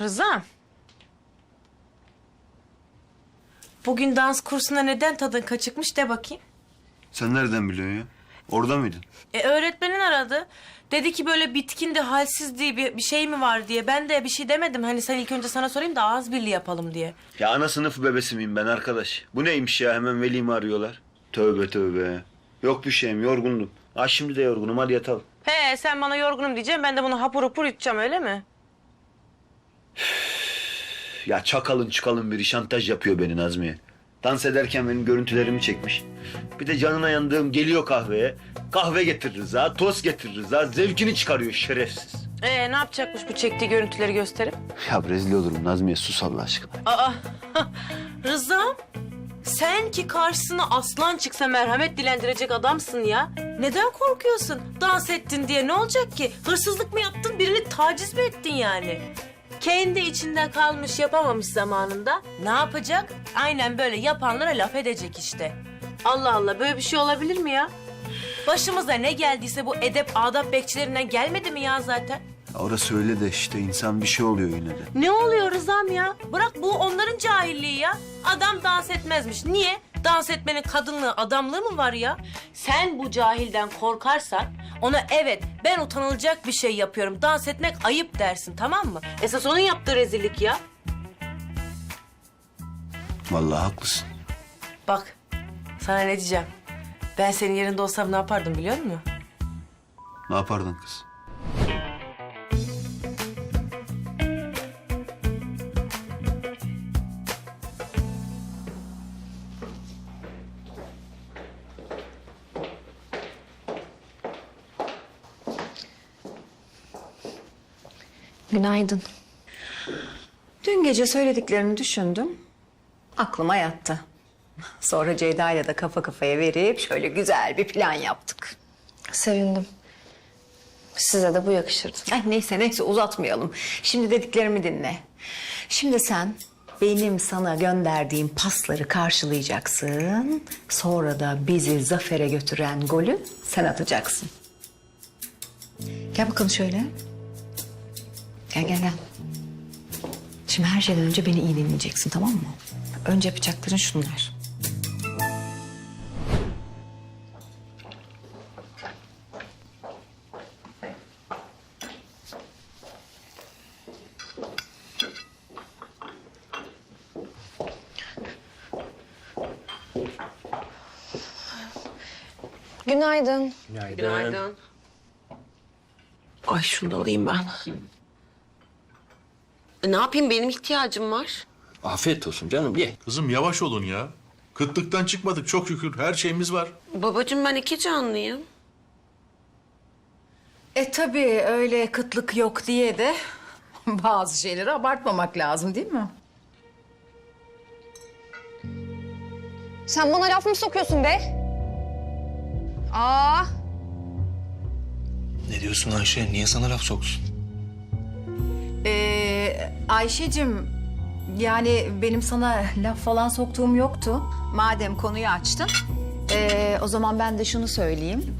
Rıza. Bugün dans kursuna neden tadın kaçıkmış de bakayım. Sen nereden biliyorsun ya? Orada mıydın? E öğretmenin aradı. Dedi ki böyle bitkindi, halsizdi bir, bir şey mi var diye. Ben de bir şey demedim. Hani sen ilk önce sana sorayım da ağız birliği yapalım diye. Ya ana sınıf bebesi miyim ben arkadaş? Bu neymiş ya hemen velimi arıyorlar. Tövbe tövbe. Yok bir şeyim yorgundum. Ha şimdi de yorgunum hadi yatalım. He sen bana yorgunum diyeceğim. Ben de bunu hapur hapur yutacağım öyle mi? Ya çakalın çıkalın biri şantaj yapıyor beni Nazmiye. Dans ederken benim görüntülerimi çekmiş. Bir de canına yandığım geliyor kahveye. Kahve getiririz ha, toz getiririz ha. Zevkini çıkarıyor şerefsiz. E ne yapacakmış bu çektiği görüntüleri gösterip? Ya rezil olurum Nazmiye sus Allah aşkına. Aa Rıza sen ki karşısına aslan çıksa merhamet dilendirecek adamsın ya. Neden korkuyorsun? Dans ettin diye ne olacak ki? Hırsızlık mı yaptın? Birini taciz mi ettin yani? Kendi içinde kalmış yapamamış zamanında. Ne yapacak? Aynen böyle yapanlara laf edecek işte. Allah Allah böyle bir şey olabilir mi ya? Başımıza ne geldiyse bu edep adap bekçilerinden gelmedi mi ya zaten? Ya orası öyle de işte insan bir şey oluyor yine de. Ne oluyor Rızam ya? Bırak bu onların cahilliği ya. Adam dans etmezmiş. Niye? Dans etmenin kadınlığı, adamlığı mı var ya? Sen bu cahilden korkarsan ona evet ben utanılacak bir şey yapıyorum. Dans etmek ayıp dersin tamam mı? Esas onun yaptığı rezillik ya. Vallahi haklısın. Bak sana ne diyeceğim. Ben senin yerinde olsam ne yapardım biliyor musun? Ne yapardın kız? Günaydın. Dün gece söylediklerini düşündüm. Aklıma yattı. Sonra Ceyda ile de kafa kafaya verip şöyle güzel bir plan yaptık. Sevindim. Size de bu yakışırdı. Ay neyse neyse uzatmayalım. Şimdi dediklerimi dinle. Şimdi sen benim sana gönderdiğim pasları karşılayacaksın. Sonra da bizi zafere götüren golü sen atacaksın. Gel bakalım şöyle. Gel gel gel. Şimdi her şeyden önce beni iyi dinleyeceksin tamam mı? Önce yapacakların şunlar. Günaydın. Günaydın. Ay şunu da alayım ben. E, Ne yapayım benim ihtiyacım var. Afiyet olsun canım ye. Kızım yavaş olun ya. Kıtlıktan çıkmadık çok şükür. Her şeyimiz var. Babacığım ben iki canlıyım. E tabii öyle kıtlık yok diye de bazı şeyleri abartmamak lazım değil mi? Sen bana laf mı sokuyorsun be? Aa, Ne diyorsun Ayşe? Niye sana laf soksun? Ee, Ayşe'cim yani benim sana laf falan soktuğum yoktu. Madem konuyu açtın ee, o zaman ben de şunu söyleyeyim.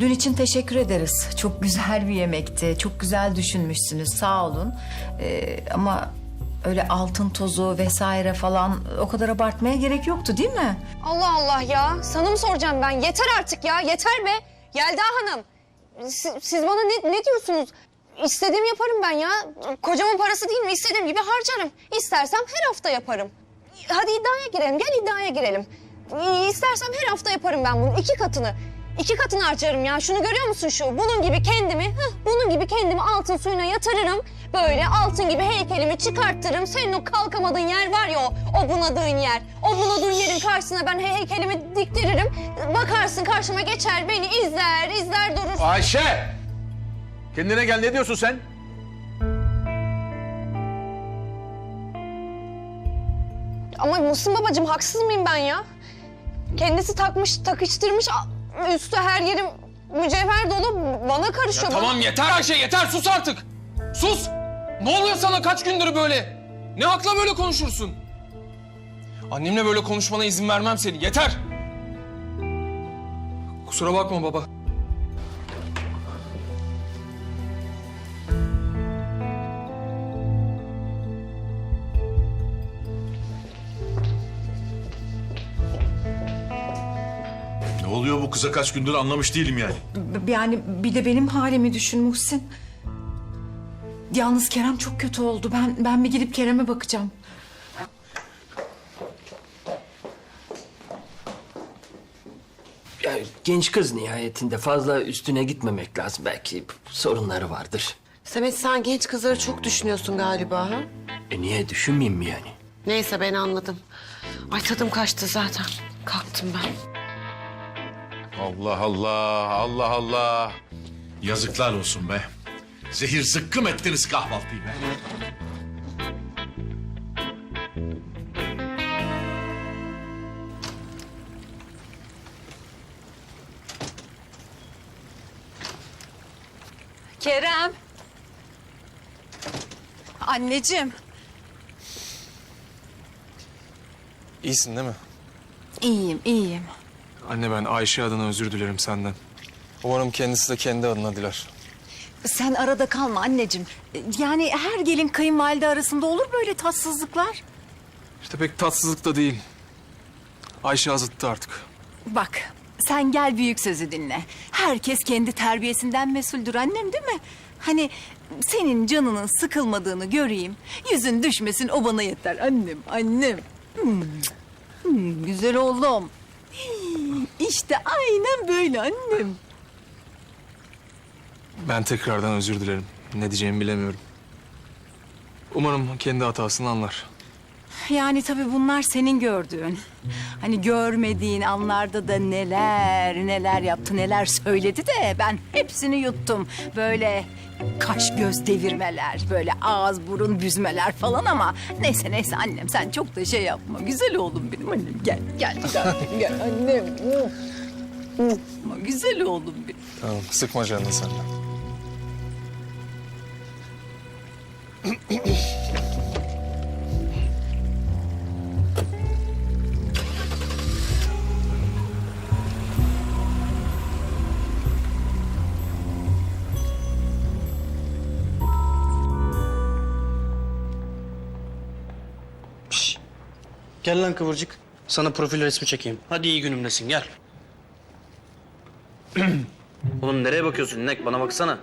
Dün için teşekkür ederiz. Çok güzel bir yemekti. Çok güzel düşünmüşsünüz. Sağ olun. Ee, ama öyle altın tozu vesaire falan o kadar abartmaya gerek yoktu değil mi? Allah Allah ya. Sana mı soracağım ben? Yeter artık ya. Yeter be. Yelda Hanım. Siz, siz bana ne, ne diyorsunuz? İstediğimi yaparım ben ya. Kocamın parası değil mi? İstediğim gibi harcarım. İstersem her hafta yaparım. Hadi iddiaya girelim. Gel iddiaya girelim. İstersem her hafta yaparım ben bunun iki katını. İki katını harcarım ya. Şunu görüyor musun şu? Bunun gibi kendimi, hıh, bunun gibi kendimi altın suyuna yatırırım. Böyle altın gibi heykelimi çıkarttırırım. Senin o kalkamadığın yer var ya o, o bunadığın yer. O bunadığın yerin karşısına ben he- heykelimi diktiririm. Bakarsın karşıma geçer beni izler, izler durur. Ayşe! Kendine gel ne diyorsun sen? Ama Muhsin babacığım haksız mıyım ben ya? Kendisi takmış, takıştırmış. a- Üstü her yerim mücevher dolu. Bana karışıyor. bana- Tamam yeter Ayşe yeter sus artık. Sus. Ne oluyor sana kaç gündür böyle? Ne hakla böyle konuşursun? Annemle böyle konuşmana izin vermem seni. Yeter. Kusura bakma baba. Kıza kaç gündür anlamış değilim yani. B- Yani bir de benim halimi düşün Muhsin. Yalnız Kerem çok kötü oldu. Ben ben bir gidip Kerem'e bakacağım. Ya, genç kız nihayetinde fazla üstüne gitmemek lazım. Belki sorunları vardır. Samet sen genç kızları çok düşünüyorsun galiba ha? E niye düşünmeyeyim mi yani? Neyse ben anladım. Ay tadım kaçtı zaten. Kalktım ben. Allah Allah, Allah Allah. Yazıklar olsun be. Zehir zıkkım ettiniz kahvaltıyı be. Kerem. Anneciğim. İyisin değil mi? İyiyim, iyiyim. Anne ben Ayşe adına özür dilerim senden. Umarım kendisi de kendi adına diler. Sen arada kalma anneciğim. Yani her gelin kayınvalide arasında olur böyle tatsızlıklar. İşte pek tatsızlık da değil. Ayşe azıttı artık. Bak sen gel büyük sözü dinle. Herkes kendi terbiyesinden mesuldür annem değil mi? Hani senin canının sıkılmadığını göreyim. Yüzün düşmesin o bana yeter annem annem. Hmm. Hmm, güzel oğlum. İşte aynen böyle annem. Ben tekrardan özür dilerim. Ne diyeceğimi bilemiyorum. Umarım kendi hatasını anlar. Yani tabii bunlar senin gördüğün. Hani görmediğin anlarda da neler neler yaptı neler söyledi de ben hepsini yuttum. Böyle kaş göz devirmeler, böyle ağız burun büzmeler falan ama neyse neyse annem sen çok da şey yapma. Güzel oğlum benim annem gel gel gel, gel annem. Güzel oğlum benim. Tamam sıkma canını sen Gel lan kıvırcık. Sana profil resmi çekeyim. Hadi iyi günümdesin gel. Oğlum nereye bakıyorsun inek? Bana baksana.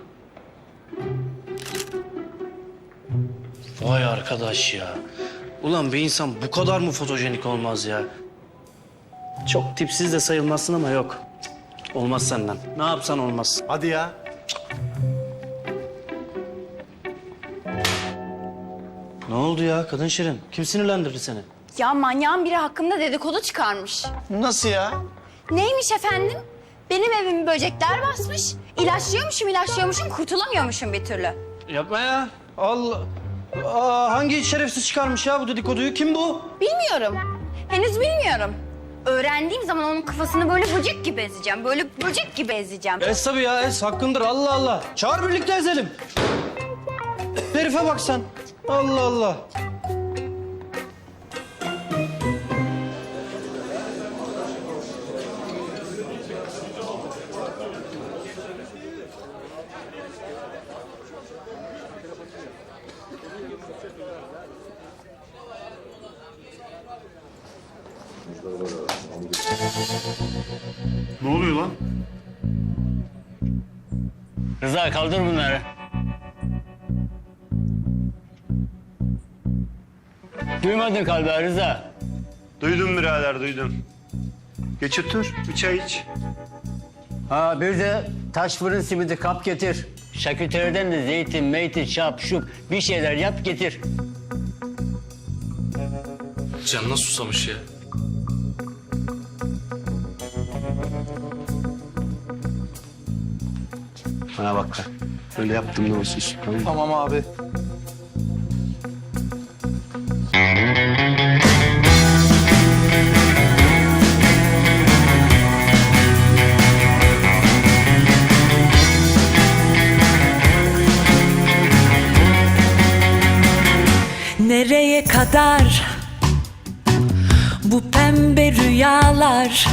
Vay arkadaş ya. Ulan bir insan bu kadar mı fotojenik olmaz ya? Çok tipsiz de sayılmazsın ama yok. Olmaz senden. Ne yapsan olmaz. Hadi ya. Ne oldu ya kadın şirin? Kim sinirlendirdi seni? Ya manyağın biri hakkımda dedikodu çıkarmış. Nasıl ya? Neymiş efendim? Benim evimi böcekler basmış. İlaçlıyormuşum, ilaçlıyormuşum, kurtulamıyormuşum bir türlü. Yapma ya. Allah. Aa, hangi şerefsiz çıkarmış ya bu dedikoduyu? Kim bu? Bilmiyorum. Henüz bilmiyorum. Öğrendiğim zaman onun kafasını böyle böcek gibi ezeceğim. Böyle böcek gibi ezeceğim. Ez tabii ya ez hakkındır Allah Allah. Çağır birlikte ezelim. Herife bak sen. Allah Allah. Ne oluyor lan? Rıza kaldır bunları. Duymadın galiba Rıza. Duydum birader duydum. Geç otur bir çay iç. Ha bir de taş fırın simidi kap getir. Şaküteriden de zeytin, meytin, şap, şup bir şeyler yap getir. Canına susamış ya. Bana bak lan. Öyle yaptım ne olsun. Tamam mı? Tamam abi. Nereye kadar bu pembe rüyalar